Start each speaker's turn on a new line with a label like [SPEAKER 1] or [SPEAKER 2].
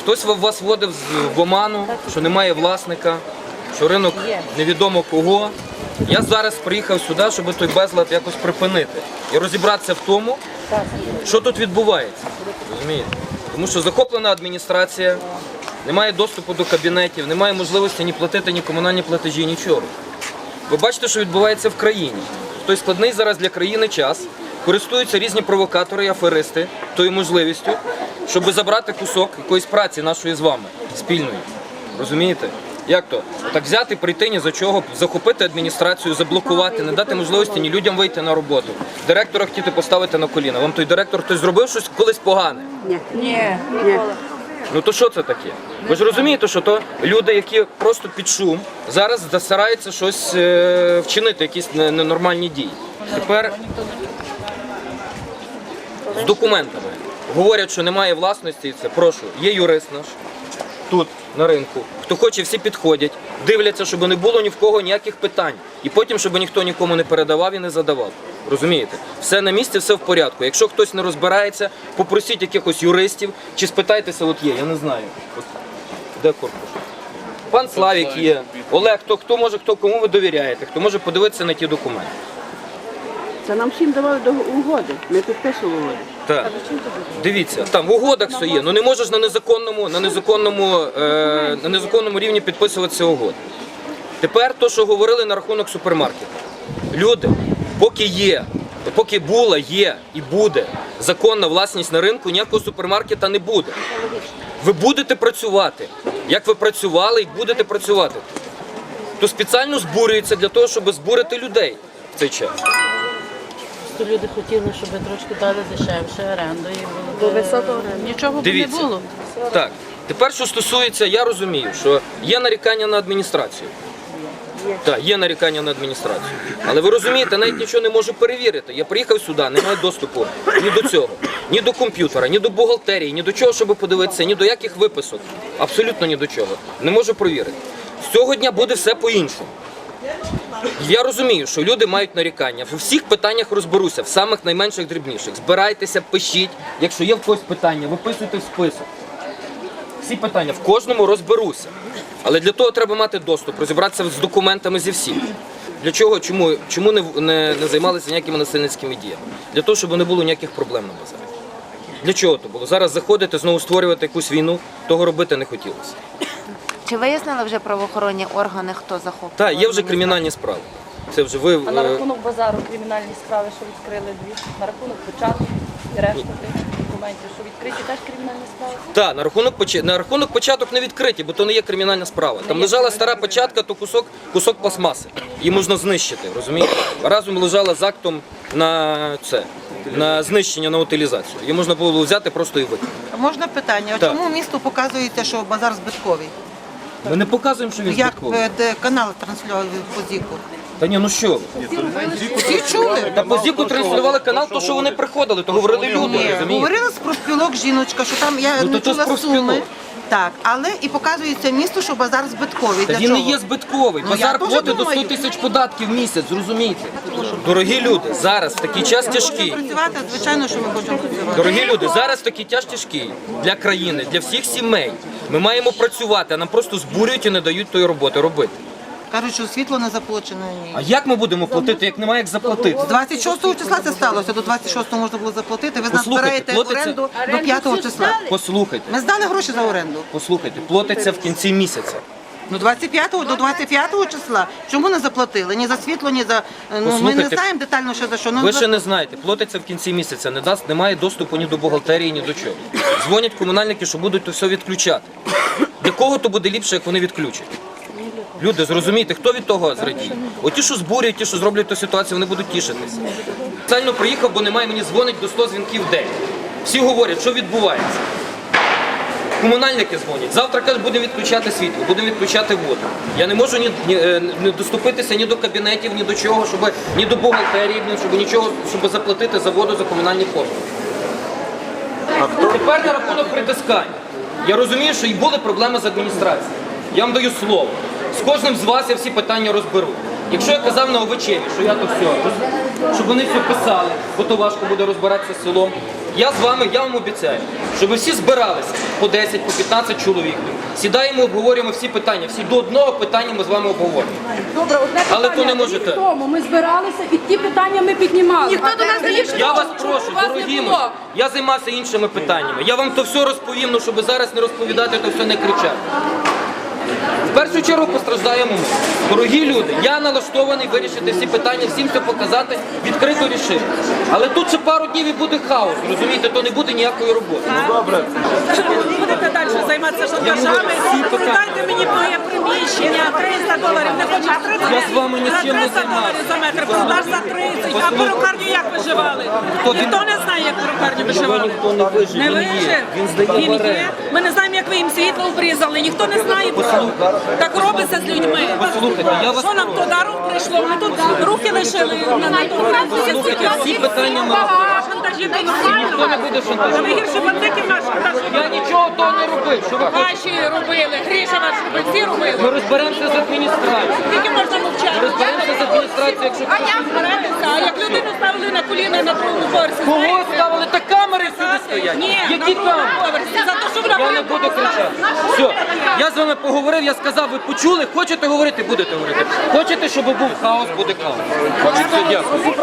[SPEAKER 1] Хтось вас вводив з- в оману, що немає власника, що ринок невідомо кого. Я зараз приїхав сюди, щоб той безлад якось припинити і розібратися в тому, що тут відбувається. Розумієте? Тому що захоплена адміністрація, немає доступу до кабінетів, немає можливості ні платити, ні комунальні платежі, нічого. Ви бачите, що відбувається в країні. Той складний зараз для країни час користуються різні провокатори і аферисти тою можливістю, щоб забрати кусок якоїсь праці нашої з вами спільної. Розумієте? Як то? Так взяти, прийти ні за чого, захопити адміністрацію, заблокувати, не дати можливості ні людям вийти на роботу. Директора хотіти поставити на коліна. Вам той директор хтось зробив щось колись погане.
[SPEAKER 2] Ні.
[SPEAKER 1] Ну то що це таке? Ви ж розумієте, що то люди, які просто під шум, зараз стараються щось е, вчинити, якісь ненормальні дії. Тепер з документами. Говорять, що немає власності, це прошу, є юрист наш тут на ринку. Хто хоче, всі підходять, дивляться, щоб не було ні в кого ніяких питань. І потім, щоб ніхто нікому не передавав і не задавав. Розумієте? Все на місці, все в порядку. Якщо хтось не розбирається, попросіть якихось юристів чи спитайтеся, от є, я не знаю. От, де корпус? Пан Славік є, Олег, хто, хто може, хто кому ви довіряєте, хто може подивитися на ті документи.
[SPEAKER 2] Це нам всім давали до угоди. Ми підписували угоди.
[SPEAKER 1] Так. Дивіться, там в угодах все є. Ну не можеш на незаконному, на незаконному, е, на незаконному рівні підписуватися угоди. Тепер то, що говорили на рахунок супермаркету. Люди, поки є, поки була, є і буде законна власність на ринку, ніякого супермаркета не буде. Ви будете працювати, як ви працювали і будете працювати. То спеціально збурюється для того, щоб збурити людей в цей час.
[SPEAKER 3] То люди хотіли, щоб трошки дали дешевше оренду. І було б,
[SPEAKER 2] високого оренду.
[SPEAKER 3] Нічого б не
[SPEAKER 1] Дивіться.
[SPEAKER 3] було.
[SPEAKER 1] Так, тепер що стосується, я розумію, що є нарікання на адміністрацію. Так, є нарікання на адміністрацію. Але ви розумієте, навіть нічого не можу перевірити. Я приїхав сюди, немає доступу ні до цього, ні до комп'ютера, ні до бухгалтерії, ні до чого, щоб подивитися, ні до яких виписок. Абсолютно ні до чого. Не можу перевірити. З цього дня буде все по-іншому. Я розумію, що люди мають нарікання. В усіх питаннях розберуся, в самих найменших дрібніших. Збирайтеся, пишіть. Якщо є в когось питання, виписуйте в список. Всі питання в кожному розберуся. Але для того треба мати доступ, розібратися з документами зі всіх. Для чого, чому, чому не, не, не займалися ніякими насильницькими діями? Для того, щоб не було ніяких проблем на базарі. Для чого то було? Зараз заходити, знову створювати якусь війну, того робити не хотілося.
[SPEAKER 4] Чи вияснили вже правоохоронні органи, хто захоплював?
[SPEAKER 1] Так, є вже кримінальні справи. Це вже ви.
[SPEAKER 5] А на
[SPEAKER 1] е,
[SPEAKER 5] рахунок базару кримінальні справи, що відкрили дві, на рахунок початку і решта тих документів, що відкриті теж кримінальні справи.
[SPEAKER 1] Так, на рахунок поч- на рахунок початок не відкриті, бо то не є кримінальна справа. Там лежала стара початка, то кусок, кусок пластмаси. Її можна знищити, розумієте? Разом лежала з актом на це, на знищення, на утилізацію. Її можна було взяти просто і викинути.
[SPEAKER 6] Можна питання? А
[SPEAKER 1] Так.
[SPEAKER 6] Чому місту показується, що базар збитковий?
[SPEAKER 1] Ми не показуємо, що він
[SPEAKER 6] Як
[SPEAKER 1] збитковий.
[SPEAKER 6] е, де канал транслював по ЗІКу?
[SPEAKER 1] Та ні, ну що?
[SPEAKER 6] Всі чули?
[SPEAKER 1] Та по ЗІКу транслювали канал, то що вони приходили, то говорили люди,
[SPEAKER 6] Ні,
[SPEAKER 1] розумієте?
[SPEAKER 6] говорила з профспілок жіночка, що там я
[SPEAKER 1] Ну,
[SPEAKER 6] не
[SPEAKER 1] то то з
[SPEAKER 6] чула
[SPEAKER 1] профспілок.
[SPEAKER 6] суми. Так, але і показується місто, що базар збитковий.
[SPEAKER 1] Та
[SPEAKER 6] Для
[SPEAKER 1] він
[SPEAKER 6] чого?
[SPEAKER 1] не є збитковий.
[SPEAKER 6] Ну,
[SPEAKER 1] Базар
[SPEAKER 6] теж
[SPEAKER 1] платить до 100
[SPEAKER 6] думаю.
[SPEAKER 1] тисяч податків в місяць, зрозумійте. Дорогі люди, зараз такий час тяжкий.
[SPEAKER 6] Працювати, звичайно, що ми хочемо працювати.
[SPEAKER 1] Дорогі люди, зараз такий час тяжкий для країни, для всіх сімей. Ми маємо працювати, а нам просто збурюють і не дають тої роботи робити.
[SPEAKER 6] Кажуть, що світло не заплачено. Ні.
[SPEAKER 1] А як ми будемо платити, як немає як заплатити?
[SPEAKER 6] З 26 числа це сталося, до 26 можна було заплатити. Ви нас
[SPEAKER 1] Послухайте,
[SPEAKER 6] збираєте
[SPEAKER 1] платиться-
[SPEAKER 6] оренду до 5 числа.
[SPEAKER 1] Послухайте,
[SPEAKER 6] Ми здали гроші за оренду.
[SPEAKER 1] послухайте, платиться в кінці місяця.
[SPEAKER 6] Ну 25 до 25 числа. Чому не заплатили? Ні за світло, ні за ну ми не
[SPEAKER 1] Послухайте,
[SPEAKER 6] знаємо детально, що за що. Ну
[SPEAKER 1] Ви
[SPEAKER 6] за-
[SPEAKER 1] ще не знаєте, платиться в кінці місяця, не дасть, немає доступу ні до бухгалтерії, ні до чого. Дзвонять комунальники, що будуть то все відключати. Для кого то буде ліпше, як вони відключать? Люди, зрозумійте, хто від того зрадіє? Оті, що збурюють, ті, що зроблять ту ситуацію, вони будуть тішитися. Спеціально приїхав, бо немає, мені дзвонить до 100 дзвінків в день. Всі говорять, що відбувається. Комунальники дзвонять. Завтра кажуть, будемо відключати світло, будемо відключати воду. Я не можу ні, ні, е, не доступитися ні до кабінетів, ні до чого, щоб ні до бухгалтерії, ні, щоб нічого, щоб заплатити за воду за комунальні послуги. Тепер на рахунок притискань. Я розумію, що і були проблеми з адміністрацією. Я вам даю слово. З кожним з вас я всі питання розберу. Якщо я казав на овочеві, що я то все, щоб вони все писали, бо то важко буде розбиратися з селом. Я з вами, я вам обіцяю, щоб ви всі збиралися по 10, по 15 чоловік. Сідаємо, обговорюємо всі питання. Всі до одного питання ми з вами обговорюємо.
[SPEAKER 7] Добре, одне
[SPEAKER 1] Але то не можете.
[SPEAKER 7] Рік тому ми збиралися і ті питання ми піднімали.
[SPEAKER 5] Ніхто до нас не йшов.
[SPEAKER 1] Я вас прошу,
[SPEAKER 7] вас
[SPEAKER 1] дорогі мої, я займався іншими питаннями. Я вам то все розповім, ну щоб зараз не розповідати, то все не кричати. В першу чергу постраждаємо ми. Дорогі люди, я налаштований вирішити всі питання, всім все показати, відкрито рішити. Але тут ще пару днів і буде хаос, розумієте, то не буде ніякої роботи.
[SPEAKER 8] Добре, Будете далі займатися шантажами, продайте мені моє приміщення, 300 доларів, не хочу 30.
[SPEAKER 1] Я з вами нічим не
[SPEAKER 8] 300 доларів за метр, продаж за 30. А перукарню як виживали? Ніхто не знає, як перукарню виживали.
[SPEAKER 1] ніхто не вижив,
[SPEAKER 8] Не
[SPEAKER 1] він є. Він здає в
[SPEAKER 8] Він
[SPEAKER 1] оренду.
[SPEAKER 8] є. Ми не знаємо, як ви їм світло обрізали, ніхто не знає про це. Так робиться з людьми.
[SPEAKER 1] Послухайте, я вас
[SPEAKER 8] Що нам то даром прийшло? Ми тут руки лишили на на тому.
[SPEAKER 1] Послухайте, всі питання ми
[SPEAKER 8] А шантажі то нормально.
[SPEAKER 1] Ніхто не буде
[SPEAKER 8] А гірше бандитів наших шантажуєте.
[SPEAKER 1] Я нічого того не робив. Що ви?
[SPEAKER 8] Ваші робили, Гріша ваш робив, всі
[SPEAKER 1] Ми розберемося з адміністрацією.
[SPEAKER 8] Скільки можна мовчати?
[SPEAKER 1] Розберемося з адміністрацією, якщо
[SPEAKER 8] А як зберетеся? А як людину ставили на коліна на другому поверсі?
[SPEAKER 1] Кого
[SPEAKER 8] знаєте?
[SPEAKER 1] ставили? Та камери сюди стоять.
[SPEAKER 8] Ні, на
[SPEAKER 1] Які
[SPEAKER 8] другому
[SPEAKER 1] камери?
[SPEAKER 8] поверсі. За те, що вона
[SPEAKER 1] Я не буду кричати. Все, я з вами поговорив, я сказав, ви почули, хочете говорити, будете говорити. Хочете, щоб був хаос, буде хаос. Все, дякую.